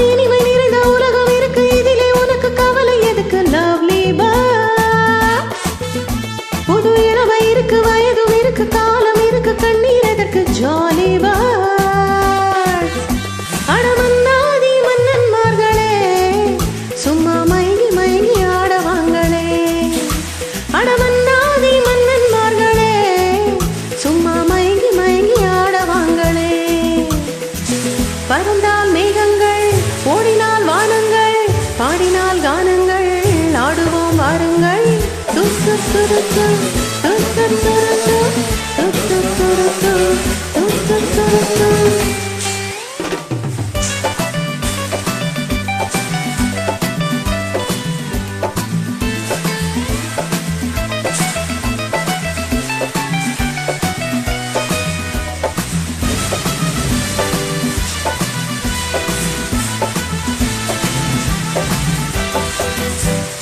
கையில்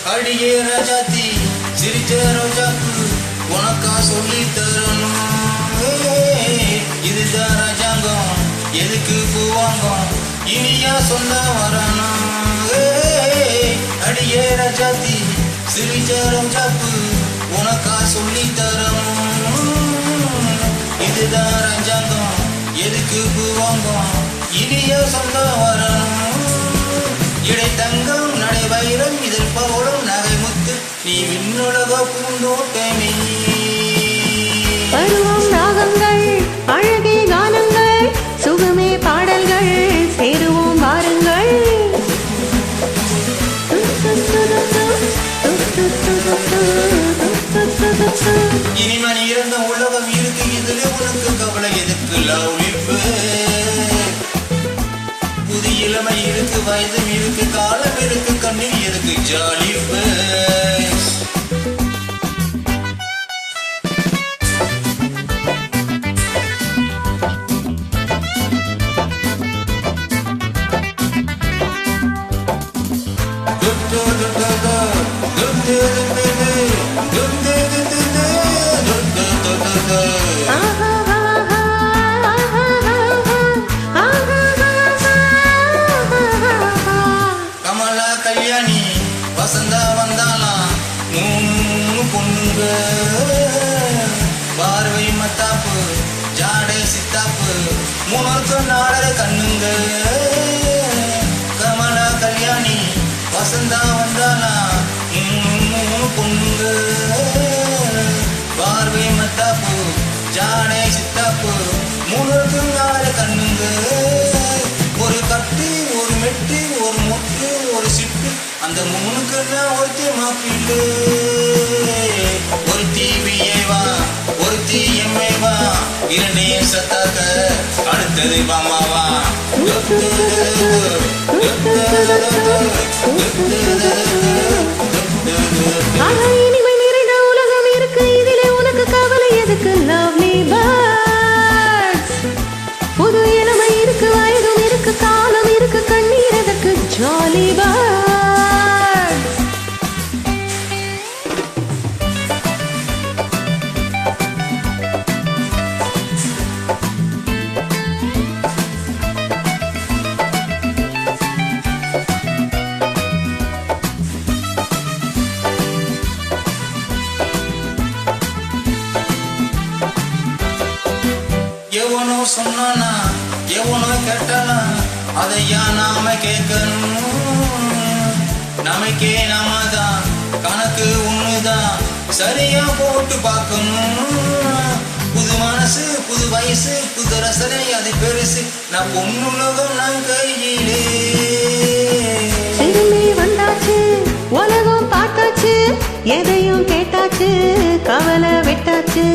Hariye Rajati சிரிச்ச ரோஜாப்பு உனக்கா சொல்லி தரணும் இதுதான் ராஜாங்கம் எதுக்கு பூவாங்கம் இனியா சொந்த வரணும் அடியே ராஜாத்தி சிரிச்ச ரோஜாக்கு உனக்கா சொல்லி தரணும் இதுதான் ராஜாங்கம் எதுக்கு பூவாங்கம் இனியா சொந்த வரணும் பூந்தோட்டமே பருவம் ராகங்கள் அழகே கானங்கள் சுகமே பாடல்கள் சேருவோம் வாருங்கள். இனிமணி இறந்த உலகம் இருக்கு இதுல உனக்கு கவலை எதுக்கு? லவ் புது இளமை இருக்கு வயதும் இருக்கு காலம் இருக்கு கண்ணில் எதுக்கு? ஜாலி பொண்ணுங்க. பார்வை மத்தாப்பு ஜாடை சித்தாப்பு மூணு நாடர கண்ணுங்க. கமலா கல்யாணி வசந்தா அந்த மூணுக்கு நான் ஒருத்தி மாப்பிள்ளு. ஒரு டிவியே வா ஒரு தீயம்மை வா. இரண்டையும் சத்தாக்க அடுத்தது பாமாவா ஆஹா, எவனோ சொன்னானா? எவனோ கேட்டானா? அதை ஏன் நாம கேட்கணும்? நமக்கே நாம தான் கணக்கு ஒண்ணுதான். சரியா போட்டு பார்க்கணும். புது மனசு புது வயசு புது ரசனை அது பெருசு. நான் பொண்ணுலகம் நான் கையிலே. வந்தாச்சு உலகம் பார்த்தாச்சு எதையும் கேட்டாச்சு கவலை விட்டாச்சு.